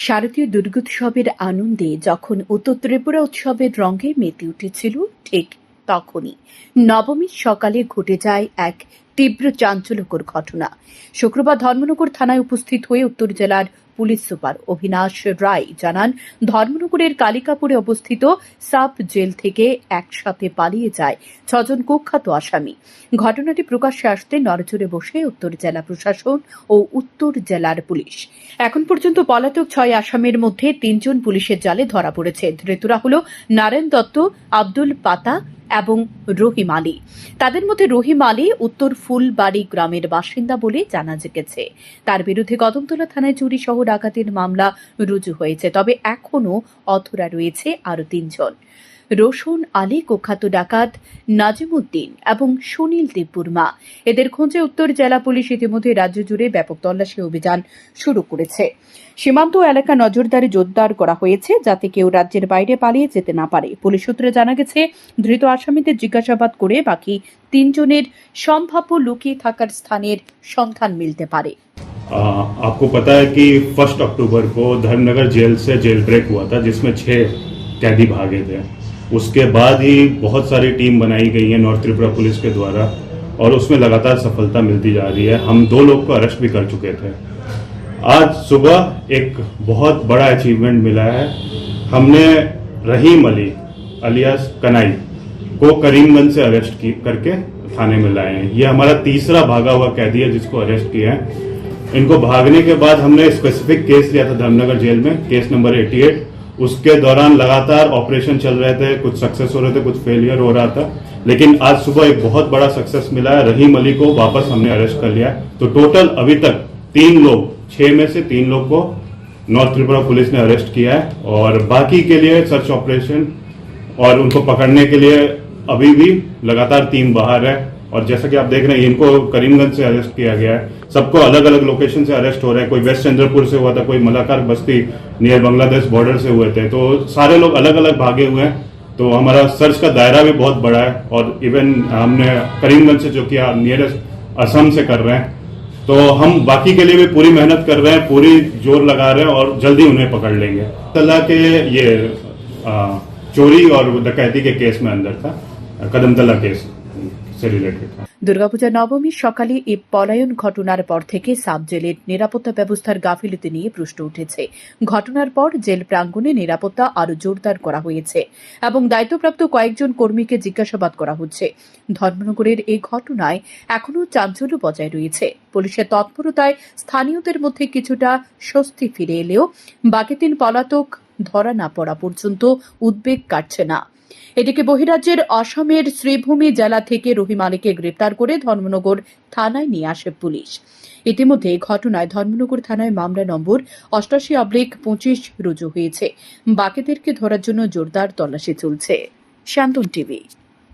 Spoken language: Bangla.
শারদীয় দুর্গোৎসবের আনন্দে যখন উত্তর ত্রিপুরা উৎসবের রঙে মেতে উঠেছিল, ঠিক তখনই নবমীর সকালে ঘটে যায় এক তীব্র চাঞ্চল্যকর ঘটনা। শুক্রবার ধর্মনগর থানায় উপস্থিত হয়ে উত্তর জেলার পুলিশ সুপার অভিনাশ রায় জানান, ধর্মনগরের কালিকাপুরে অবস্থিত সাব জেল থেকে একসাথে পালিয়ে যায় ছজন কুখ্যাত আসামি। ঘটনাটি প্রকাশ্যে আসতে নড়চড়ে বসে উত্তর জেলা প্রশাসন ও উত্তর জেলার পুলিশ। এখন পর্যন্ত পলাতক ছয় আসামের মধ্যে তিনজন পুলিশের জালে ধরা পড়েছে। ধৃতরা হল নারায়ণ দত্ত, আব্দুল পাতা এবং রহিম আলী। তাদের মধ্যে রহিম আলী, উত্তর ফুলবাড়ি গ্রামের বাসিন্দা বলে জানা গেছে। তার বিরুদ্ধে কদমতলা থানায় চুরি সহ ডাকাতির মামলা রুজু হয়েছে, তবে এখনও অথরা রয়েছে আরও তিনজন। রোশন আলী কুখ্যাত ডাকাত নাজিমুদ্দিন এবং সুনীল দেববর্মা এদের খোঁজে উত্তর জেলা পুলিশ ইতিমধ্যে রাজ্য জুড়ে ব্যাপক তল্লাশি অভিযান শুরু করেছে সীমান্ত এলাকা নজরদারি জোরদার করা হয়েছে যাতে কেউ রাজ্যের বাইরে পালিয়ে যেতে না পারে পুলিশ সূত্রে জানা গেছে ধৃত আসামিদের জিজ্ঞাসাবাদ করে বাকি তিনজনের সম্ভাব্য লুকিয়ে থাকার স্থানের সন্ধান মিলতে পারে आ, आपको पता है कि फर्स्ट अक्टूबर को धर्मनगर जेल से जेल ब्रेक हुआ था जिसमें छह कैदी भागे थे उसके बाद ही बहुत सारी टीम बनाई गई है नॉर्थ त्रिपुरा पुलिस के द्वारा, और उसमें लगातार सफलता मिलती जा रही है। हम दो लोग को अरेस्ट भी कर चुके थे। आज सुबह एक बहुत बड़ा अचीवमेंट मिला है। हमने रहीम अली, अलियास कनाई, को करीमगंज से अरेस्ट की, करके थाने में लाए हैं। ये हमारा तीसरा भागा हुआ कैदी है जिसको अरेस्ट किया है। इनको भागने के बाद हमने स्पेसिफिक केस लिया था, धर्मनगर जेल में केस नंबर 88 उसके दौरान लगातार ऑपरेशन चल रहे थे, कुछ सक्सेस हो रहे थे, कुछ फेलियर हो रहा था। लेकिन आज सुबह एक बहुत बड़ा सक्सेस मिला है, रहीम अली को वापस हमने अरेस्ट कर लिया। तो टोटल अभी तक तीन लोग, छह में से तीन लोग को नॉर्थ त्रिपुरा पुलिस ने अरेस्ट किया है। और बाकी के लिए सर्च ऑपरेशन और उनको पकड़ने के लिए अभी भी लगातार टीम बाहर है। और जैसा कि आप देख रहे हैं इनको करीमगंज से अरेस्ट किया गया है। सबको अलग अलग लोकेशन से अरेस्ट हो रहे हैं। कोई वेस्ट चंद्रपुर से हुआ था कोई मलाकार बस्ती नियर बांग्लादेश बॉर्डर से हुए थे। तो सारे लोग अलग अलग भागे हुए हैं। तो हमारा सर्च का दायरा भी बहुत बड़ा है और इवन हमने करीमगंज से जो किया नियरेस्ट असम से कर रहे हैं। तो हम बाकी के लिए भी पूरी मेहनत कर रहे हैं पूरी ज़ोर लगा रहे हैं और जल्दी उन्हें पकड़ लेंगे। तला के ये आ, चोरी और डकैती के केस में अंदर था कदम तला केस। দুর্গাপূজা নবমীর সকালে এই পলায়ন ঘটনার পর থেকে সাব জেলের নিরাপত্তা ব্যবস্থার গাফিলতি নিয়ে প্রশ্ন উঠেছে। ঘটনার পর জেল প্রাঙ্গণে নিরাপত্তা আরও জোরদার করা হয়েছে এবং দায়িত্বপ্রাপ্ত কয়েকজন কর্মীকে জিজ্ঞাসাবাদ করা হচ্ছে। ধর্মনগরের এই ঘটনায় এখনও চাঞ্চল্য বজায় রয়েছে। পুলিশের তৎপরতায় স্থানীয়দের মধ্যে কিছুটা স্বস্তি ফিরে এলেও বাকি তিন পলাতক ধরা না পড়া পর্যন্ত উদ্বেগ কাটছে না। এদিকে বহিরাজ্যের অসমের শ্রীভূমি জেলা থেকে রহিম আলীকে গ্রেপ্তার করে ধর্মনগর থানায় নিয়ে আসে পুলিশ। ইতিমধ্যে ঘটনায় ধর্মনগর থানায় মামলা নম্বর অষ্টাশি অব্লিক পঁচিশ রুজু হয়েছে। বাকিদেরকে ধরার জন্য জোরদার তল্লাশি চলছে। শান্তন টিভি।